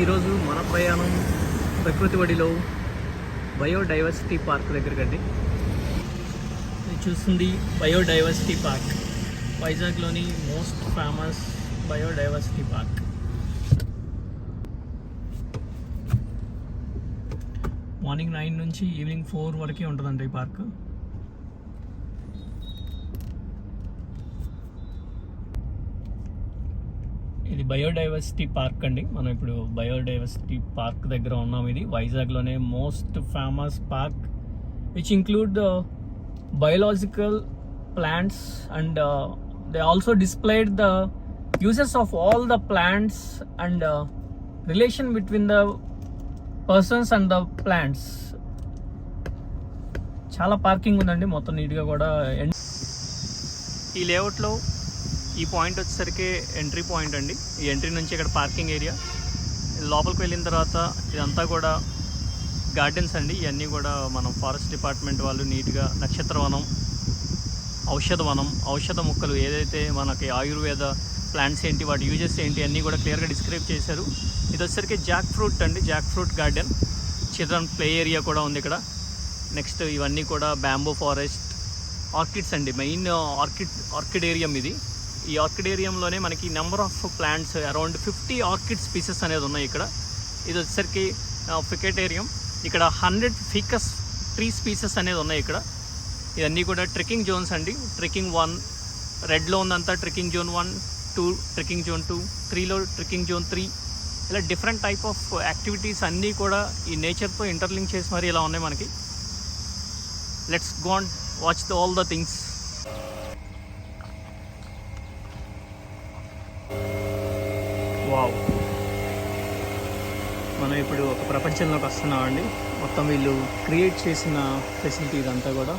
ఈరోజు మన ప్రయాణం ప్రకృతి వడిలో బయోడైవర్సిటీ పార్క్ దగ్గరికి అండి. ఇది చూస్తుంది biodiversity park. వైజాగ్లోని most famous biodiversity park. Morning nine నుంచి ఈవినింగ్ ఫోర్ వరకే ఉంటుందండి ఈ పార్క్. ఇది బయోడైవర్సిటీ పార్క్ అండి. మనం ఇప్పుడు బయోడైవర్సిటీ పార్క్ దగ్గర ఉన్నాం. ఇది వైజాగ్లోనే most famous park which include the biological plants and they also displayed the uses of all the plants and relation between the persons and the plants చాలా parking ఉందండి. మొత్తం నీట్గా కూడా. ఈ లేఅవుట్లో ఈ పాయింట్ వచ్చేసరికి ఎంట్రీ పాయింట్ అండి. ఈ ఎంట్రీ నుంచి ఇక్కడ పార్కింగ్ ఏరియా. లోపలికి వెళ్ళిన తర్వాత ఇదంతా కూడా గార్డెన్స్ అండి. ఇవన్నీ కూడా మనం ఫారెస్ట్ డిపార్ట్మెంట్ వాళ్ళు నీట్గా నక్షత్రవనం ఔషధ వనం ఔషధ మొక్కలు ఏదైతే మనకి ఆయుర్వేద ప్లాంట్స్ ఏంటి వాటి యూజెస్ ఏంటి అన్నీ కూడా క్లియర్గా డిస్క్రైబ్ చేశారు. ఇది వచ్చేసరికి జాక్ ఫ్రూట్ అండి. Jackfruit garden. Children play area కూడా ఉంది ఇక్కడ. నెక్స్ట్ ఇవన్నీ కూడా బ్యాంబో ఫారెస్ట్ ఆర్కిడ్స్ అండి. మెయిన్ ఆర్కిడ్ ఆర్కిడ్ ఏరియా ఇది. ఈ ఆర్కిడేరియంలోనే మనకి number of plants around fifty orchid species అనేది ఉన్నాయి ఇక్కడ. ఇది వచ్చేసరికి ఫికెటేరియం ఇక్కడ హండ్రెడ్ ఫికస్ ట్రీ స్పీసెస్ అనేది ఉన్నాయి ఇక్కడ. ఇవన్నీ కూడా ట్రెక్కింగ్ జోన్స్ అండి. ట్రెక్కింగ్ వన్ రెడ్లో ఉందంతా trekking zone one two trekking zone two త్రీలో ట్రెక్కింగ్ జోన్ త్రీ ఇలా డిఫరెంట్ టైప్ ఆఫ్ యాక్టివిటీస్ అన్నీ కూడా ఈ నేచర్తో ఇంటర్లింక్ చేసి మరి ఇలా ఉన్నాయి మనకి. Let's gonna watch the all the things wow. మనం ఇప్పుడు ఒక ప్రపంచంలోకి వస్తున్నామండి మొత్తం వీళ్ళు క్రియేట్ చేసిన ఫెసిలిటీ ఇదంతా కూడా.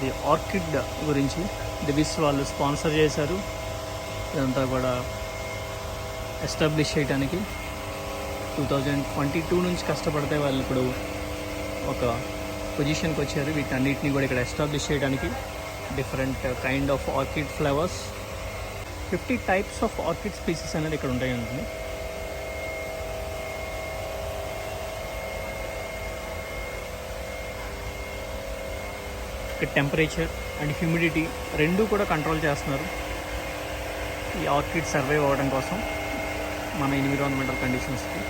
ది ఆర్కిడ్ గురించి దివిస్ వాళ్ళు స్పాన్సర్ చేశారు. ఇదంతా కూడా ఎస్టాబ్లిష్ చేయడానికి టూ థౌజండ్ ట్వంటీ టూ నుంచి కష్టపడితే వాళ్ళు ఇప్పుడు ఒక పొజిషన్కి వచ్చారు. వీటన్నిటిని కూడా ఇక్కడ ఎస్టాబ్లిష్ చేయడానికి different kind of orchid flowers. Fifty types of orchid species అనేది ఇక్కడ ఉంటాయి ఇక్కడ టెంపరేచర్ అండ్ హ్యూమిడిటీ రెండూ కూడా కంట్రోల్ చేస్తున్నారు. ఈ ఆర్కిడ్ సర్వైవ్ అవ్వడం కోసం మన ఎన్విరాన్మెంటల్ కండిషన్స్కి.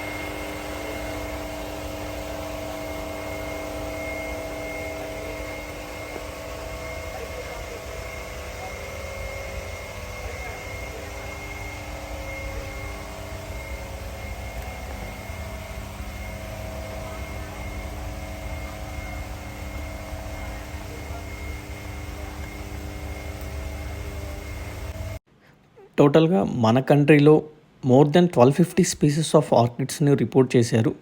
టోటల్గా మన కంట్రీలో more than twelve fifty species of ఆర్కిడ్స్ని report చేశారు.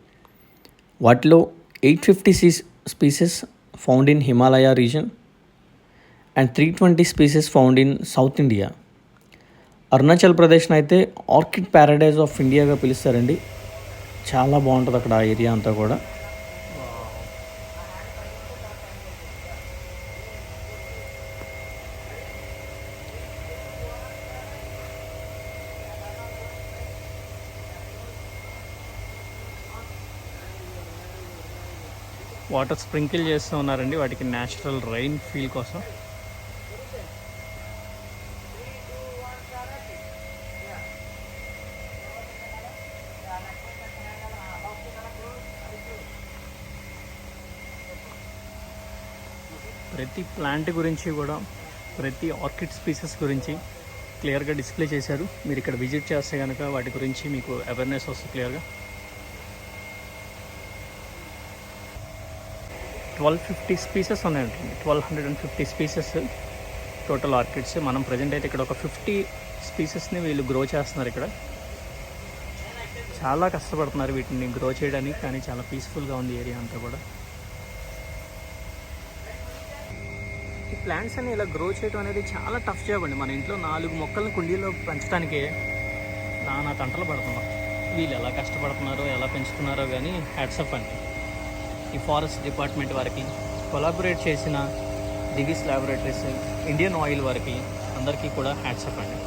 వాటిలో eight fifty see species found in Himalaya region and three twenty species found in south India. Arunachal ప్రదేశ్ని అయితే ఆర్కిడ్ ప్యారడైజ్ ఆఫ్ ఇండియాగా పిలుస్తారండి. చాలా బాగుంటుంది అక్కడ ఆ ఏరియా అంతా కూడా. వాటర్ స్ప్రింకిల్ చేస్తూ ఉన్నారండి. వాటికి న్యాచురల్ రైన్ ఫీల్ కోసం. ప్రతి ప్లాంట్ గురించి కూడా ప్రతి ఆర్కిడ్ స్పీసెస్ గురించి క్లియర్గా డిస్ప్లే చేశారు. మీరు ఇక్కడ విజిట్ చేస్తే కనుక వాటి గురించి మీకు అవేర్నెస్ వస్తుంది క్లియర్గా ట్వెల్వ్ ఫిఫ్టీ స్పీసెస్ ఉన్నాయండి twelve hundred and fifty species total orchids మనం ప్రజెంట్ అయితే ఇక్కడ ఒక ఫిఫ్టీ స్పీసెస్ని వీళ్ళు గ్రో చేస్తున్నారు ఇక్కడ. చాలా కష్టపడుతున్నారు వీటిని గ్రో చేయడానికి కానీ చాలా పీస్ఫుల్గా ఉంది ఏరియా అంతా కూడా. ఈ ప్లాంట్స్ అని ఇలా గ్రో చేయడం అనేది చాలా టఫ్ జాబ్ అండి. మన ఇంట్లో నాలుగు మొక్కలను కుండీలో పెంచడానికే నానా తంటలు పడుతున్నాం. వీళ్ళు ఎలా కష్టపడుతున్నారో ఎలా పెంచుతున్నారో కానీ హ్యాట్సప్ అండి. ఈ ఫారెస్ట్ డిపార్ట్మెంట్ వారికి కొలాబరేట్ చేసిన దివిస్ ల్యాబొరేటరీస్ ఇండియన్ ఆయిల్ వారికి అందరికీ కూడా హ్యాట్సప్ అండి.